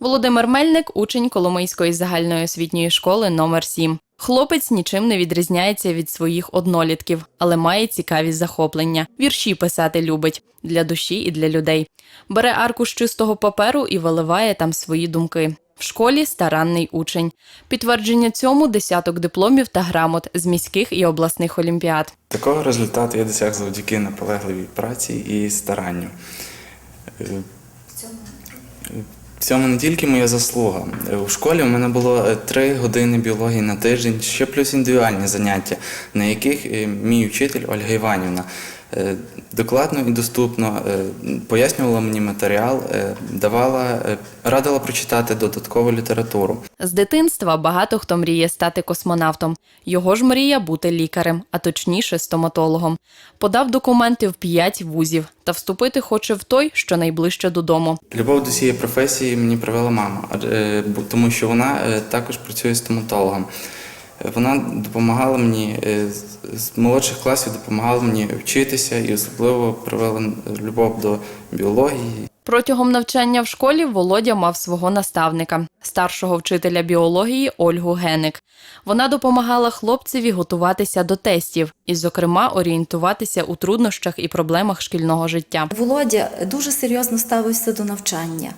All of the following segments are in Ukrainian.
Володимир Мельник учень Коломийської загальної освітньої школи номер 7 Хлопець нічим не відрізняється від своїх однолітків, але має цікаві захоплення. Вірші писати любить для душі і для людей. Бере аркуш чистого паперу і виливає там свої думки. В школі старанний учень. Підтвердження цьому десяток дипломів та грамот з міських і обласних олімпіад. Такого результату я досяг завдяки наполегливій праці і старанню. Е, В цьому не тільки моя заслуга. Е, У школі у мене було е, три години біології на тиждень, ще плюс індивідуальні заняття, на яких е, мій вчитель Ольга Іванівна е, докладно і доступно е, пояснювала мені матеріал, е, давала, е, радила прочитати додаткову літературу. З дитинства багато хто мріє стати космонавтом. Його ж мрія бути лікарем, а точніше стоматологом. Подав документи в п'ять вузів та вступити хоче в той, що найближче додому. Любов до цієї професії мені привела мама, е, тому що вона е, також працює стоматологом. Вона допомагала мені е, з- з молодших класів, допомагала мені вчитися і особливо привела любов до біології. Протягом навчання в школі Володя мав свого наставника, старшого вчителя біології Ольгу Геник. Вона допомагала хлопцеві готуватися до тестів і, зокрема, орієнтуватися у труднощах і проблемах шкільного життя. Володя дуже серйозно ставився до навчання.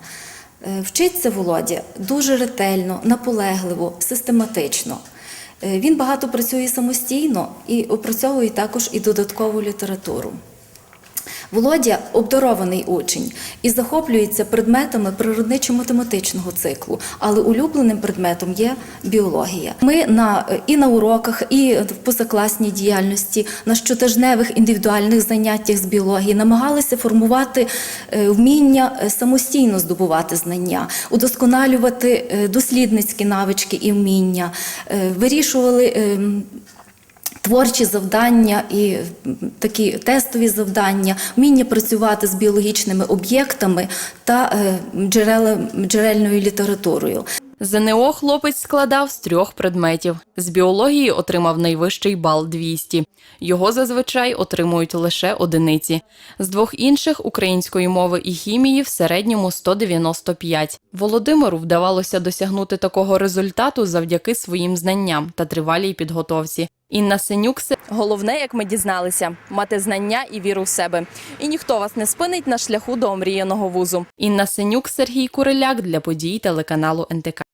Е, Вчиться Володя дуже ретельно, наполегливо, систематично. Е, Він багато працює самостійно і опрацьовує також і додаткову літературу. Володя обдарований учень і захоплюється предметами природничо-математичного циклу, але улюбленим предметом є біологія. Ми на і на уроках, і в позакласній діяльності, на щотижневих індивідуальних заняттях з біології намагалися формувати е, вміння е, самостійно здобувати знання, удосконалювати е, дослідницькі навички і вміння, вирішували. Творчі завдання і такі тестові завдання, вміння працювати з біологічними об'єктами та е, джерельною літературою. ЗНО хлопець складав з трьох предметів. З біології отримав найвищий бал 200. Його зазвичай отримують лише одиниці. З двох інших української мови і хімії в середньому 195. Володимиру вдавалося досягнути такого результату завдяки своїм знанням та тривалій підготовці. Інна Сенюксе головне, як ми дізналися, мати знання і віру в себе. І ніхто вас не спинить на шляху до омріяного вузу. Інна Синюк, Сергій Куриляк для подій телеканалу НТК.